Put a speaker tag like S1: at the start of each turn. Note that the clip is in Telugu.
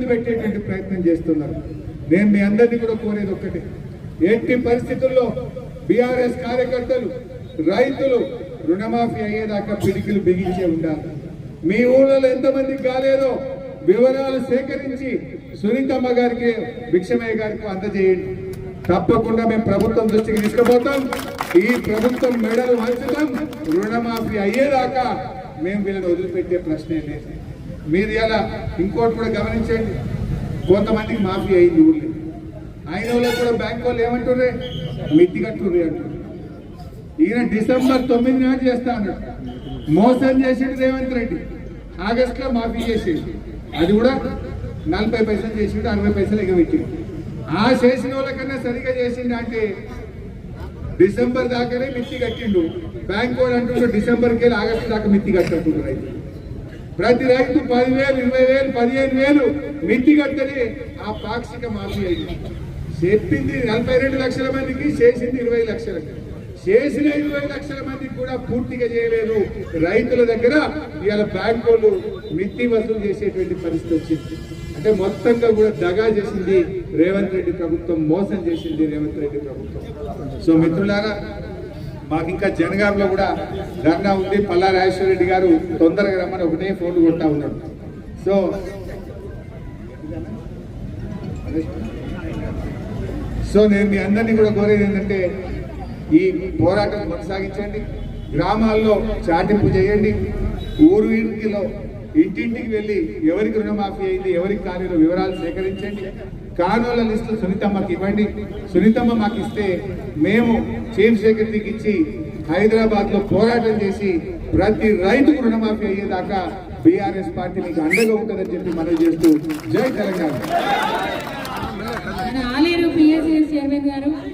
S1: ఇబ్బంది పెట్టేటువంటి ప్రయత్నం చేస్తున్నారు. నేను మీ అందరినీ కూడా కోరేది ఒక్కటే. ఎట్టి పరిస్థితుల్లో బీఆర్ఎస్ కార్యకర్తలు రైతులు రుణమాఫీ అయ్యేదాకా పిడికిలు బిగించే ఉండాలి. మీ ఊళ్ళలో ఎంతమందికి కాలేదో వివరాలు సేకరించి సునీతమ్మ గారికి భిక్షమయ్య గారికి అందజేయండి. తప్పకుండా మేము ప్రభుత్వం దృష్టికి తీసుకుపోతాం. ఈ ప్రభుత్వం మెడలు వంచుతాం. రుణమాఫీ అయ్యేదాకా మేము వీళ్ళని వదిలిపెట్టే ప్రశ్నే లేదు. మీరు ఇలా ఇంకోటి కూడా గమనించండి. కొంతమందికి మాఫీ అయింది ఊళ్ళో. అయిన వాళ్ళకి కూడా బ్యాంక్ వాళ్ళు ఏమంటుర్రే? మిత్తి కట్టుర్రే అంటారు ఈయన డిసెంబర్ తొమ్మిది నాడు చేస్తా అన్నాడు. మోసం చేసిండు రేవంత్ రెడ్డి. ఆగస్ట్లో మాఫీ చేసేది అది కూడా నలభై పైసలు చేసిండు అరవై పైసలు ఎగబెట్టిండు. ఆ చేసిన వాళ్ళకన్నా సరిగా చేసిండు అంటే డిసెంబర్ దాకానే మిత్తి కట్టిండు బ్యాంక్ వాళ్ళు అంటుండ్రు డిసెంబర్కి వెళ్ళి ఆగస్టు దాకా మిత్తి కట్టకుంటు రైతు ప్రతి రైతు పదివేలు ఇరవై వేలు పదిహేను వేలు మిత్తి కట్టని ఆ పాక్షిక మాఫీ అయింది. చెప్పింది నలభై రెండు లక్షల మందికి చేసింది ఇరవై లక్షలకి. చేసిన ఇరవై లక్షల మందికి కూడా పూర్తిగా చేయలేదు. రైతుల దగ్గర ఇవాళ బ్యాంక్ వాళ్ళు మిత్తి వసూలు చేసేటువంటి పరిస్థితి వచ్చింది. అంటే మొత్తంగా కూడా దగా చేసింది రేవంత్ రెడ్డి ప్రభుత్వం మోసం చేసింది రేవంత్ రెడ్డి ప్రభుత్వం. సో మిత్రులారా మాకు ఇంకా జనగాంలో కూడా ధర్నా ఉంది. పల్లా రాజేశ్వర రెడ్డి గారు తొందరగా రమ్మని ఒకటే ఫోన్లు కొట్టా ఉన్నాడు. సో సో నేను మీ అందరినీ కూడా కోరేది ఏంటంటే ఈ పోరాటం కొనసాగించండి. గ్రామాల్లో చాటింపు చేయండి. ఊరు ఇంటిలో ఇంటింటికి వెళ్ళి ఎవరికి రుణమాఫీ అయింది ఎవరికి కాలేదో వివరాలు సేకరించండి. కానుల లిస్టు సునీతమ్మకి ఇవ్వండి. సునీతమ్మ మాకు ఇస్తే మేము చీఫ్ సెక్రటరీకి ఇచ్చి హైదరాబాద్లో పోరాటం చేసి ప్రతి రైతుకు రుణమాఫీ అయ్యేదాకా బీఆర్ఎస్ పార్టీ మీకు అండగా ఉంటుందని చెప్పి మనం చేస్తూ జై తెలంగాణ. చైర్మన్